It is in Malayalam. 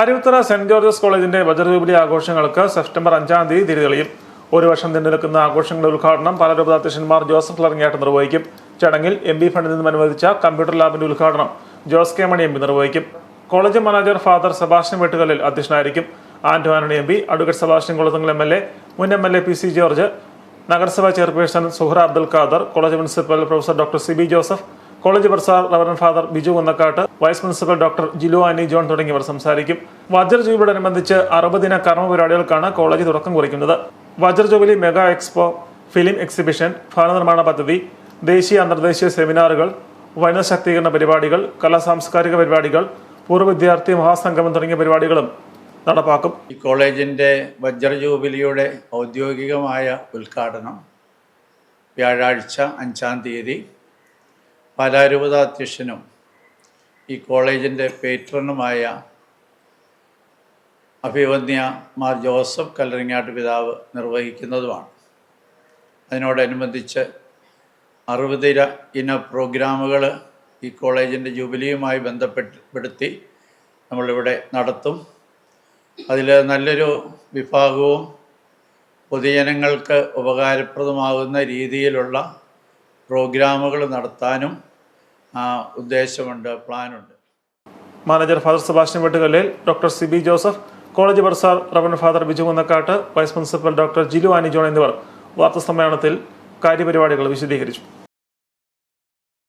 അരുവിത്തറ സെന്റ് ജോർജസ് കോളേജിന്റെ വജ്രജൂബിലി ആഘോഷങ്ങൾക്ക് സെപ്റ്റംബർ അഞ്ചാം തീയതി തിരിതെളിയും ഒരു വർഷം നിലനിൽക്കുന്ന നിൽക്കുന്ന ആഘോഷങ്ങളുടെ ഉദ്ഘാടനം പാലരൂപതാധ്യക്ഷന്മാർ ജോസഫ് ലറങ്ങിയാട്ട് നിർവഹിക്കും. ചടങ്ങിൽ എം ബി ഫണ്ടിൽ നിന്നും അനുവദിച്ച കമ്പ്യൂട്ടർ ലാബിന്റെ ഉദ്ഘാടനം Jose K Mani M P നിർവഹിക്കും. College manager father Sebastian Vettukallil അധ്യക്ഷനായിരിക്കും. Anto Antony M P advocate Sebastian Kulathunkal M L A മുൻ M L A P C George നഗരസഭാ chairperson Suhra Abdul Khader college principal professor doctor C B Joseph college bursar reverend father Biju Kunnakkattu vice principal doctor Jilu Annie John തുടങ്ങിയവർ സംസാരിക്കും. വജ്രജൂബിയോടനുബന്ധിച്ച് അറുപതിന കർമ്മ പരിപാടികൾക്കാണ് കോളേജ് തുടക്കം കുറിക്കുന്നത്. വജ്രജൂബിലി മെഗാ എക്സ്പോ ഫിലിം എക്സിബിഷൻ ഭവനനിർമ്മാണ പദ്ധതി ദേശീയ അന്തർദേശീയ സെമിനാറുകൾ വനിതാ ശാക്തീകരണ പരിപാടികൾ കലാ സാംസ്കാരിക പരിപാടികൾ പൂർവ വിദ്യാർത്ഥി മഹാസംഗമം തുടങ്ങിയ പരിപാടികളും നടപ്പാക്കും. ഈ കോളേജിന്റെ വജ്രജൂബിലിയുടെ ഔദ്യോഗികമായ ഉദ്ഘാടനം വ്യാഴാഴ്ച അഞ്ചാം തീയതി പാലാരൂപത അധ്യക്ഷനും ഈ കോളേജിന്റെ പേട്രണുമായ അഭിവന്യ മാർ ജോസഫ് കല്ലറിങ്ങാട്ട് പിതാവ് നിർവഹിക്കുന്നതുമാണ്. അതിനോടനുബന്ധിച്ച് അറുപതിര ഇന പ്രോഗ്രാമുകൾ ഈ കോളേജിന്റെ ജൂബിലിയുമായി ബന്ധപ്പെടുത്തി നമ്മളിവിടെ നടത്തും. അതിൽ നല്ലൊരു വിഭാഗവും പൊതുജനങ്ങൾക്ക് ഉപകാരപ്രദമാകുന്ന രീതിയിലുള്ള പ്രോഗ്രാമുകൾ നടത്താനും ഉദ്ദേശമുണ്ട് പ്ലാനുണ്ട്. Manager father Sebastian Vettukallil doctor C B Joseph college bursar റവൻ father Biju Kunnakkattu vice principal doctor Jilu Annie John എന്നിവർ വാർത്താ സമ്മേളനത്തിൽ കാര്യപരിപാടികൾ വിശദീകരിച്ചു.